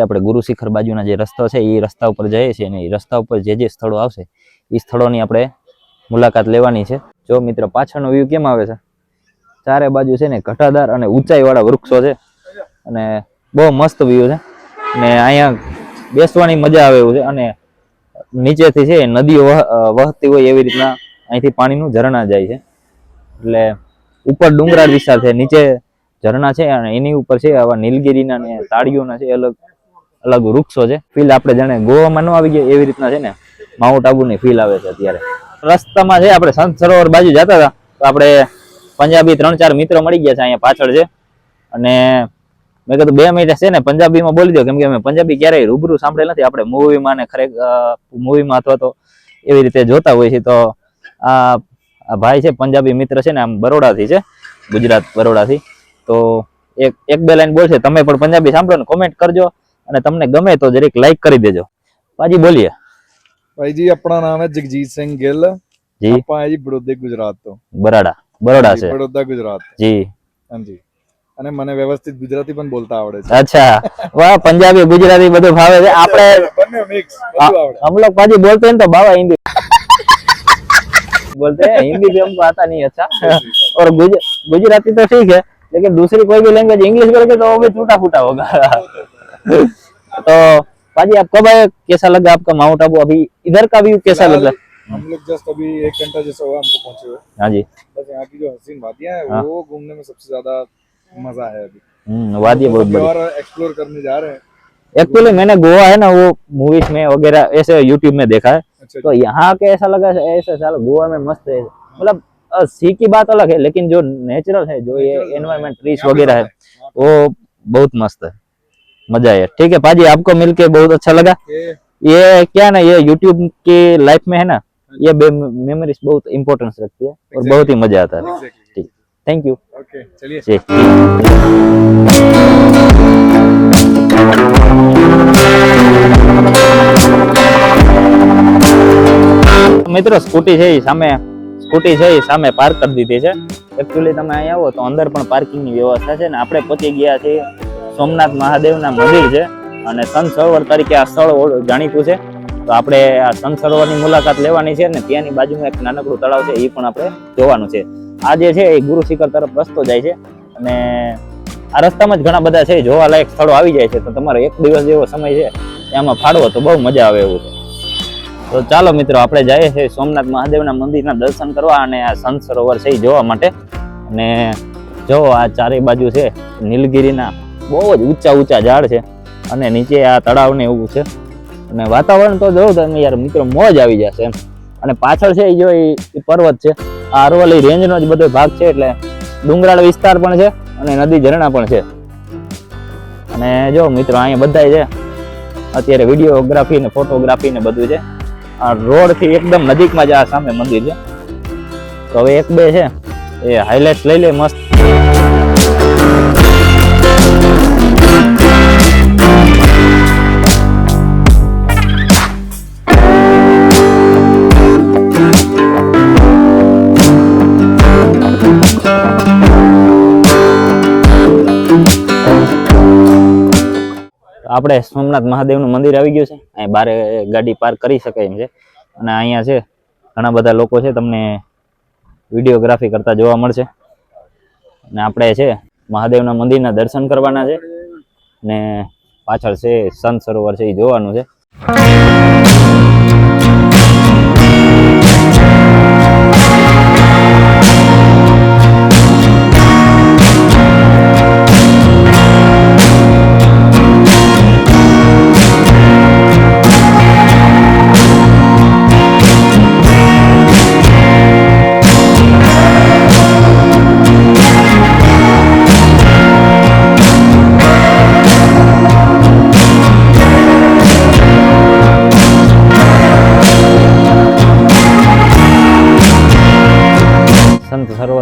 આપણે ગુરુ શિખર બાજુના જે રસ્તો છે એ રસ્તા ઉપર જઈએ છીએ અને એ રસ્તા ઉપર જે જે સ્થળો આવશે એ સ્થળોની આપણે મુલાકાત લેવાની છે. જો મિત્ર, પાછળનો વ્યૂ કેમ આવે છે? ચારે બાજુ છે ને ઘટાદાર અને ઊંચાઈવાળા વૃક્ષો છે અને બહુ મસ્ત વ્યૂ છે. ને અહીંયા બેસવાની મજા આવે એવું છે અને નીચેથી છે નદીઓ વહતી હોય એવી રીતના અહીંથી પાણીનું ઝરણા જાય છે. એટલે ઉપર ડુંગરાળ વિસ્તાર છે, નીચે ઝરણા છે અને એની ઉપર છે આવા નીલગીરીના ને તાળીઓના છે અલગ અલગ વૃક્ષો છે. ફીલ આપણે જાણે ગોવામાં ન આવી ગયા એવી રીતના છે ને માઉન્ટ આબુની ફીલ આવે છે અત્યારે. રસ્તામાં છે, આપણે સંત સરોવર બાજુ જતા હતા. તો આપણે પંજાબી ત્રણ ચાર મિત્રો મળી ગયા છે અહીંયા પાછળ છે. અને મેં કીધું, બે મિનિટ છે ને, પંજાબીમાં બોલી દો. કેમ કે અમે પંજાબી ક્યારેય રૂબરૂ સાંભળેલ નથી. આપણે મૂવીમાં ને ખરેખર મૂવીમાં અથવા તો એવી રીતે જોતા હોય છે તો આ ભાઈ છે, પંજાબી મિત્ર છે ને, આમ બરોડાથી છે. ગુજરાત બરોડાથી. તો એક એક બે લાઈન બોલશે. તમે પણ પંજાબી સાંભળો ને કોમેન્ટ કરજો. અને તમને ગમે તો જરીક લાઈક કરી દેજો પાજી બોલીએ ਭਾਈ ਜੀ ਆਪਣਾ ਨਾਮ ਹੈ ਜਗਜੀਤ ਸਿੰਘ ਗਿੱਲ જી ਆਪਾਂ ਹੈ ਜੀ ਬੜੋਦੇ ਗੁਜਰਾਤ ਤੋਂ બરાડા બરોડા ਜੀ, છે બડોદા ગુજરાત જી ਹਾਂਜੀ અને મને વ્યવસ્થિત ગુજરાતી પણ બોલતા આવડે છે અચ્છા વાહ પંજાબી ગુજરાતી બધું ભાવે છે આપણે બંને મિક્સ हाँ, બધું આવડે हम लोग पाजी बोलते हैं तो बाबा हिंदी बोलते हैं हिंदी भी हमको आता नहीं अच्छा और गुज, गुजराती तो ठीक है लेकिन दूसरी कोई भी लैंग्वेज इंग्लिश करोगे तो वो भी टूटा फूटा होगा तो पाजी आप कब आए कैसा लगा आपका माउंट आबू? अभी इधर का व्यू कैसा लग? हम लोग जस्ट अभी एक घंटा जैसा हुआ हमको पहुँचे हुए। हाँ जी। बस यहाँ की जो हसीन वादियाँ हैं हाँ। वो घूमने में सबसे ज़्यादा मज़ा है अभी। हम्म, तो बहुत बड़ी। और एक्सप्लोर करने जा रहे हैं। एक्चुअली मैंने गोवा है ना वो मूवीज़ में वगैरह ऐसे यूट्यूब में देखा है। अच्छा तो यहाँ के ऐसा लगा ऐसा साल गोवा में मस्त है। मतलब सी की बात अलग है लेकिन जो नेचुरल है जो ये एनवायरमेंट ट्रीज वगैरह है। वो बहुत मस्त है। मजा है ठीक है पाजी आपको मिलके बहुत अच्छा लगा ये ये क्या है ना ये यूट्यूब की लाइफ में है ना ये मेमोरीज बहुत इंपॉर्टेंस रखती है और Exactly. बहुत ही मजा आता है exactly. ठीक थैंक यू ओके चलिए जी મિત્રો સ્કૂટી છે એ સામે સ્કૂટી છે એ સામે પાર્ક કરી દીધી છે એકચ્યુઅલી તમે અહીં આવો તો અંદર પણ પાર્કિંગની વ્યવસ્થા છે ને આપણે પહોંચી ગયા છીએ સોમનાથ મહાદેવના મંદિર છે અને સંત સરોવર તરીકે આ સ્થળ જાણીતું છે. તો આપણે આ સંત સરોવરની મુલાકાત લેવાની છે અને ત્યાંની બાજુમાં એક નાનકડું તળાવ છે, એ પણ આપણે જોવાનું છે. આ જે છે, એ ગુરુ શિખર તરફ રસ્તો જાય છે અને આ રસ્તામાં જ ઘણા બધા છે જોવાલાયક સ્થળો આવી જાય છે. તો તમારો એક દિવસ જેવો સમય છે એમાં ફાળવો તો બહુ મજા આવે એવું છે. તો ચાલો મિત્રો, આપણે જઈએ છીએ સોમનાથ મહાદેવના મંદિરના દર્શન કરવા અને આ સંત સરોવર છે એ જોવા માટે. અને જો આ ચારે બાજુ છે, નીલગિરીના બહુ જ ઊંચા ઊંચા ઝાડ છે અને નીચે આ તળાવ ને એવું છે. અને વાતાવરણ તો જોઉં તમે યાર મિત્રો મોજ આવી જશે એમ. અને પાછળ છે એ જો એ પર્વત છે. આ અરવલ્લી રેન્જનો જ બધો ભાગ છે એટલે ડુંગરાળ વિસ્તાર પણ છે અને નદી ઝરણા પણ છે. અને જો મિત્રો અહીંયા બધાય છે. અત્યારે વિડીયોગ્રાફી ને ફોટોગ્રાફી ને બધું છે. આ રોડથી એકદમ નજીકમાં જ આ સામે મંદિર છે. તો હવે એક બે છે. એ હાઇલાઇટ લઈ લે મસ્ત. આપણે સોમનાથ મહાદેવનું મંદિર આવી ગયું છે. અહીં બારે ગાડી પાર્ક કરી શકાય એમ છે. અને અહીંયા છે, ઘણા બધા લોકો છે, તમને વિડીયોગ્રાફી કરતા જોવા મળશે. અને આપણે છે, મહાદેવના મંદિરના દર્શન કરવાના છે. ને પાછળ છે, સંત સરોવર છે, એ જોવાનું છે.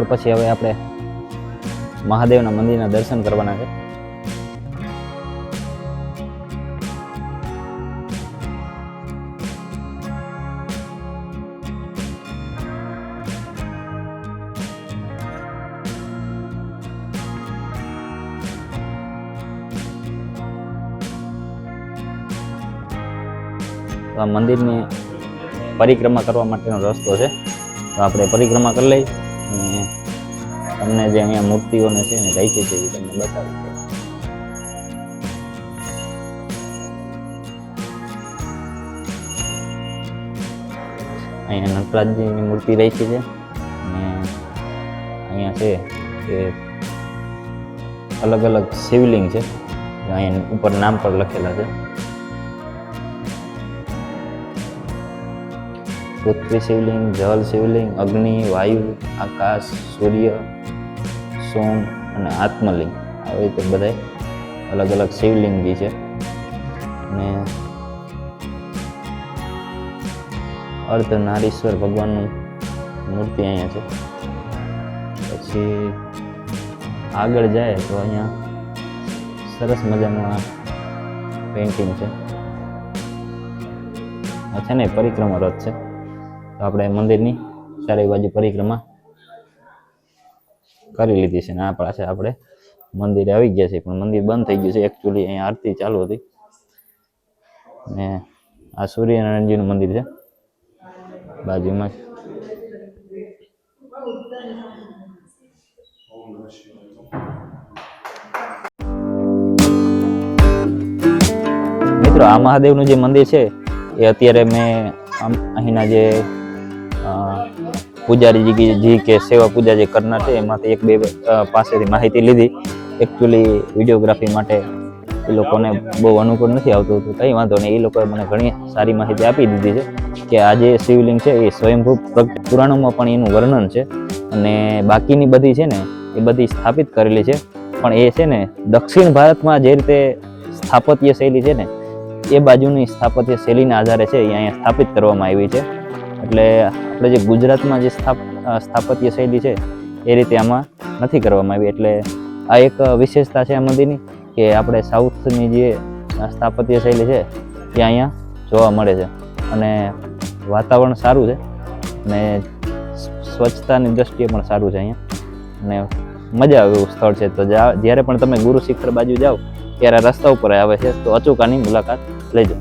સંત પછી હવે આપણે મહાદેવના મંદિરના દર્શન કરવાના છે. તો આ મંદિરની પરિક્રમા કરવા માટેનો રસ્તો છે. તો આપણે પરિક્રમા કરી લઈ. અને તમને જે અહીંયા મૂર્તિઓને છે ને રાખી છે એ તમને બતાવી. છે અહીંયા નટરાજજીની મૂર્તિ રાખી છે. અને અહીંયા છે કે અલગ અલગ શિવલિંગ છે. અહીંયા ઉપર નામ પર લખેલા છે. પૃથ્વી શિવલિંગ જલ શિવલિંગ, અગ્નિ, વાયુ, આકાશ, સૂર્ય, સોમ અને આત્મલિંગ. આવી રીતે બધાય અલગ અલગ શિવલિંગ બી છે. અને અર્ધ નારીશ્વર ભગવાનનું મૂર્તિ અહીંયા છે. પછી આગળ જાય તો અહીંયા સરસ મજાનું આ પેઇન્ટિંગ છે. છે ને પરિક્રમા રથ છે. તો આપણે મંદિરની ચારે બાજુ પરિક્રમા કરી લીધી છે ને આ પાસે આપણે મંદિરે આવી ગયા છે, પણ મંદિર બંધ થઈ ગયું છે. એકચ્યુઅલી અહીંયા આરતી ચાલુ હતી. ને આ સૂર્યનારાયણજીનું મંદિર છે. બાજુમાં મિત્રો, આ મહાદેવનું જે મંદિર છે, એ અત્યારે મેં અહીંના જે પૂજારીજી કે- સેવા પૂજા જે કરનાર છે, એમાંથી એક બે પાસેથી માહિતી લીધી. એકચ્યુઅલી વિડીયોગ્રાફી માટે એ લોકોને બહુ અનુકૂળ નથી આવતું હતું. કંઈ વાંધો નહીં. એ લોકોએ મને ઘણી સારી માહિતી આપી દીધી છે કે આ જે શિવલિંગ છે, એ સ્વયંભૂ પુરાણોમાં પણ એનું વર્ણન છે અને બાકીની બધી છે ને, એ બધી સ્થાપિત કરેલી છે. પણ એ છે ને, દક્ષિણ ભારતમાં જે રીતે સ્થાપત્ય શૈલી છે ને, એ બાજુની સ્થાપત્ય શૈલીના આધારે છે, એ અહીંયા સ્થાપિત કરવામાં આવી છે. એટલે આપણે જે ગુજરાતમાં જે સ્થાપ સ્થાપત્ય શૈલી છે, એ રીતે આમાં નથી કરવામાં આવી. એટલે આ એક વિશેષતા છે આ મંદિરની કે આપણે સાઉથની જે સ્થાપત્ય શૈલી છે તે અહીંયા જોવા મળે છે. અને વાતાવરણ સારું છે અને સ્વચ્છતાની દ્રષ્ટિએ પણ સારું છે અહીંયા. અને મજા આવે એવું સ્થળ છે. તો જ્યારે પણ તમે ગુરુ શિખર બાજુ જાઓ, ત્યારે રસ્તા ઉપર આવે છે, તો અચૂકાની મુલાકાત લેજો.